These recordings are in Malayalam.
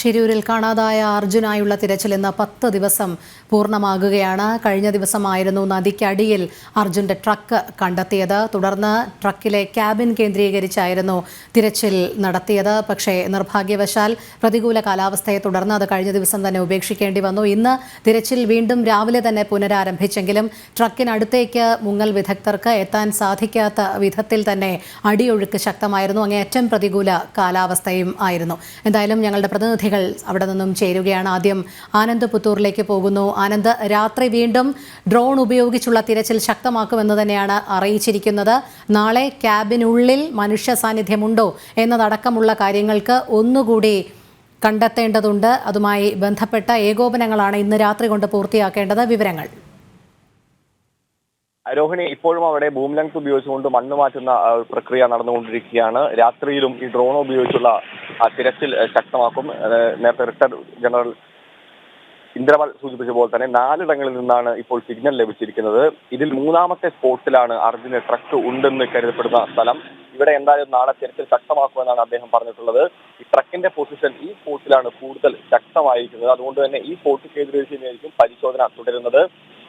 ഷിരൂരിൽ കാണാതായ അർജുനായുള്ള തിരച്ചിൽ ഇന്ന് പത്ത് ദിവസം പൂർണമാകുകയാണ്. കഴിഞ്ഞ ദിവസമായിരുന്നു നദിക്കടിയിൽ അർജുന്റെ ട്രക്ക് കണ്ടെത്തിയത്. തുടർന്ന് ട്രക്കിലെ ക്യാബിൻ കേന്ദ്രീകരിച്ചായിരുന്നു തിരച്ചിൽ നടത്തിയത്. പക്ഷേ നിർഭാഗ്യവശാൽ പ്രതികൂല കാലാവസ്ഥയെ തുടർന്ന് അത് കഴിഞ്ഞ ദിവസം തന്നെ ഉപേക്ഷിക്കേണ്ടി വന്നു. ഇന്ന് തിരച്ചിൽ വീണ്ടും രാവിലെ തന്നെ പുനരാരംഭിച്ചെങ്കിലും ട്രക്കിനടുത്തേക്ക് മുങ്ങൽ വിദഗ്ധർക്ക് എത്താൻ സാധിക്കാത്ത വിധത്തിൽ തന്നെ അടിയൊഴുക്ക് ശക്തമായിരുന്നു. അങ്ങേയറ്റം പ്രതികൂല കാലാവസ്ഥയും ആയിരുന്നു. എന്തായാലും ഞങ്ങളുടെ പ്രതിനിധികൾ അവിടെ നിന്നും ചേരുകയാണ്. ആദ്യം ആനന്ദ് പുത്തൂറിലേക്ക് പോകുന്നു. ആനന്ദ് രാത്രി വീണ്ടും ഡ്രോൺ ഉപയോഗിച്ചുള്ള തിരച്ചിൽ ശക്തമാക്കുമെന്ന് തന്നെയാണ് അറിയിച്ചിരിക്കുന്നത്. നാളെ ക്യാബിനുള്ളിൽ മനുഷ്യ സാന്നിധ്യമുണ്ടോ എന്നതടക്കമുള്ള കാര്യങ്ങൾക്ക് ഒന്നുകൂടി കണ്ടെത്തേണ്ടതുണ്ട്. അതുമായി ബന്ധപ്പെട്ട ഏകോപനങ്ങളാണ് ഇന്ന് രാത്രി കൊണ്ട് പൂർത്തിയാക്കേണ്ടത്. വിവരങ്ങൾ. രോഹിണി ഇപ്പോഴും അവിടെ ബൂം ഉപയോഗിച്ചുകൊണ്ട് മണ്ണ് മാറ്റുന്ന പ്രക്രിയ നടന്നുകൊണ്ടിരിക്കുകയാണ്. രാത്രിയിലും ഈ ഡ്രോൺ ഉപയോഗിച്ചുള്ള ആ, തിരച്ചിൽ ശക്തമാക്കും. നേരത്തെ റിട്ടയർഡ് ജനറൽ ഇന്ദ്രവൽ സൂചിപ്പിച്ച പോലെ തന്നെ നാലിടങ്ങളിൽ നിന്നാണ് ഇപ്പോൾ സിഗ്നൽ ലഭിച്ചിരിക്കുന്നത്. ഇതിൽ മൂന്നാമത്തെ സ്പോട്ടിലാണ് അർജുന് ട്രക്ക് ഉണ്ടെന്ന് കരുതപ്പെടുന്ന സ്ഥലം. ഇവിടെ എന്തായാലും നാളെ തിരച്ചിൽ ശക്തമാക്കുമെന്നാണ് അദ്ദേഹം പറഞ്ഞിട്ടുള്ളത്. ഈ ട്രക്കിന്റെ പൊസിഷൻ ഈ സ്പോട്ടിലാണ് കൂടുതൽ ശക്തമായിരിക്കുന്നത്. അതുകൊണ്ട് തന്നെ ഈ സ്പോട്ട് കേന്ദ്രീകരിച്ചായിരിക്കും പരിശോധന തുടരുന്നത്.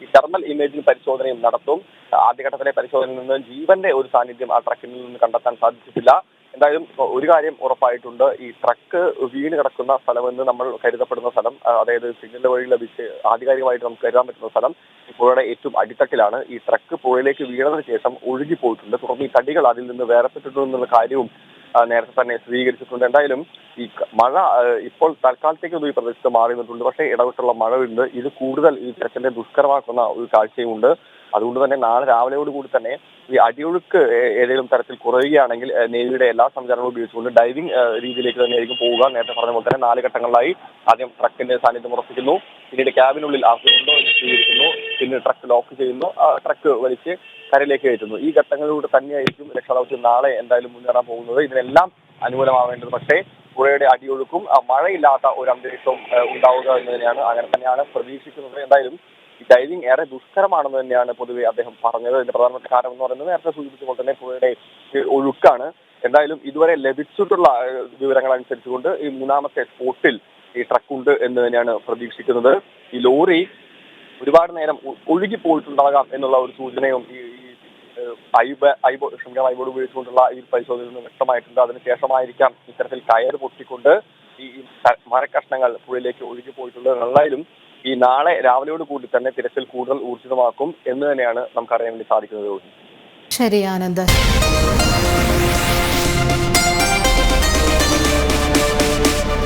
ഈ തെർമൽ ഇമേജിംഗ് പരിശോധനയും നടത്തും. ആദ്യഘട്ടത്തിലെ പരിശോധനയിൽ നിന്ന് ജീവന്റെ ഒരു സാന്നിധ്യം ആ ട്രക്കിൽ നിന്ന് കണ്ടെത്താൻ സാധിച്ചിട്ടില്ല. എന്തായാലും ഒരു കാര്യം ഉറപ്പായിട്ടുണ്ട്. ഈ ട്രക്ക് വീണ് കിടക്കുന്ന സ്ഥലമെന്ന് നമ്മൾ കരുതപ്പെടുന്ന സ്ഥലം അതായത് സിഗ്നൽ വഴി ലഭിച്ച് ആധികാരികമായിട്ട് നമുക്ക് കരുതാൻ പറ്റുന്ന സ്ഥലം പുഴയുടെ ഏറ്റവും അടിത്തട്ടിലാണ്. ഈ ട്രക്ക് പുഴയിലേക്ക് വീണതിന് ശേഷം ഒഴുകി പോയിട്ടുണ്ട്. തുടർന്ന് ഈ തടികൾ അതിൽ നിന്ന് വേറെപ്പെട്ടിട്ടുണ്ടെന്നുള്ള കാര്യവും നേരത്തെ തന്നെ സ്ഥിരീകരിച്ചിട്ടുണ്ട്. എന്തായാലും ഈ മഴ ഇപ്പോൾ തൽക്കാലത്തേക്ക് ഈ പ്രദേശത്ത് മാറി നിന്നിട്ടുണ്ട് പക്ഷേ ഇടവിട്ടുള്ള മഴയുണ്ട് ഇത് കൂടുതൽ ഈ തിരക്കിന്റെ ദുഷ്കരമാക്കുന്ന ഒരു കാഴ്ചയുമുണ്ട്. അതുകൊണ്ട് തന്നെ നാളെ രാവിലെയോട് കൂടി തന്നെ ഈ അടിയൊഴുക്ക് ഏതെങ്കിലും തരത്തിൽ കുറയുകയാണെങ്കിൽ നേവിയുടെ എല്ലാ സംവിധാനങ്ങളും ഉപയോഗിച്ചുകൊണ്ട് ഡൈവിംഗ് രീതിയിലേക്ക് തന്നെ ആയിരിക്കും പോവുക. നേരത്തെ പറഞ്ഞ പോലെ തന്നെ നാല് ഘട്ടങ്ങളിലായി ആദ്യം ട്രക്കിന്റെ സാന്നിധ്യം ഉറപ്പിക്കുന്നു. പിന്നീട് ക്യാബിനുള്ളിൽ എന്ന് സ്വീകരിക്കുന്നു. പിന്നെ ട്രക്ക് ലോക്ക് ചെയ്യുന്നു. ട്രക്ക് വലിച്ച് കരയിലേക്ക് കയറ്റുന്നു. ഈ ഘട്ടങ്ങളിലൂടെ തന്നെയായിരിക്കും രക്ഷാദൗത്യം നാളെ എന്തായാലും മുന്നേറാൻ പോകുന്നത്. ഇതിനെല്ലാം അനുകൂലമാവേണ്ടത്. പക്ഷേ പുഴയുടെ അടിയൊഴുക്കും മഴയില്ലാത്ത ഒരു അന്തരീക്ഷവും ഉണ്ടാവുക എന്ന് തന്നെയാണ് അങ്ങനെ തന്നെയാണ് പ്രതീക്ഷിക്കുന്നത്. എന്തായാലും ഡൈവിംഗ് ഏറെ ദുഷ്കരമാണെന്ന് തന്നെയാണ് പൊതുവെ അദ്ദേഹം പറഞ്ഞത്. ഇതിന്റെ പ്രധാന കാരണം എന്ന് പറയുന്നത് നേരത്തെ സൂചിപ്പിച്ച പോലെ തന്നെ പുഴയുടെ ഒഴുക്കാണ്. എന്തായാലും ഇതുവരെ ലഭിച്ചിട്ടുള്ള വിവരങ്ങൾ അനുസരിച്ചുകൊണ്ട് ഈ മൂന്നാമത്തെ സ്പോട്ടിൽ ഈ ട്രക്ക് ഉണ്ട് എന്ന് തന്നെയാണ് പ്രതീക്ഷിക്കുന്നത്. ഈ ലോറി ഒരുപാട് നേരം ഒഴുകി പോയിട്ടുണ്ടാകാം എന്നുള്ള ഒരു സൂചനയും ഈ ഐബ ഐബോ ക്ഷമിക്കണം ഐബോർഡ് ഉപയോഗിച്ചുകൊണ്ടുള്ള ഈ പരിശോധനയിൽ നിന്ന് വ്യക്തമായിട്ടുണ്ട് അതിനുശേഷമായിരിക്കാം ഇത്തരത്തിൽ കയർ പൊട്ടിക്കൊണ്ട് ഈ മരക്കഷ്ണങ്ങൾ പുഴയിലേക്ക് ഒഴുകി പോയിട്ടുള്ളത് എന്തായാലും ഈ നാളെ രാവിലെയോട് കൂടി തന്നെ തിരച്ചിൽ കൂടുതൽ ഊർജിതമാക്കും എന്ന് തന്നെയാണ് നമുക്ക് അറിയാൻ വേണ്ടി സാധിക്കുന്നത്. ശരി ആനന്ദ്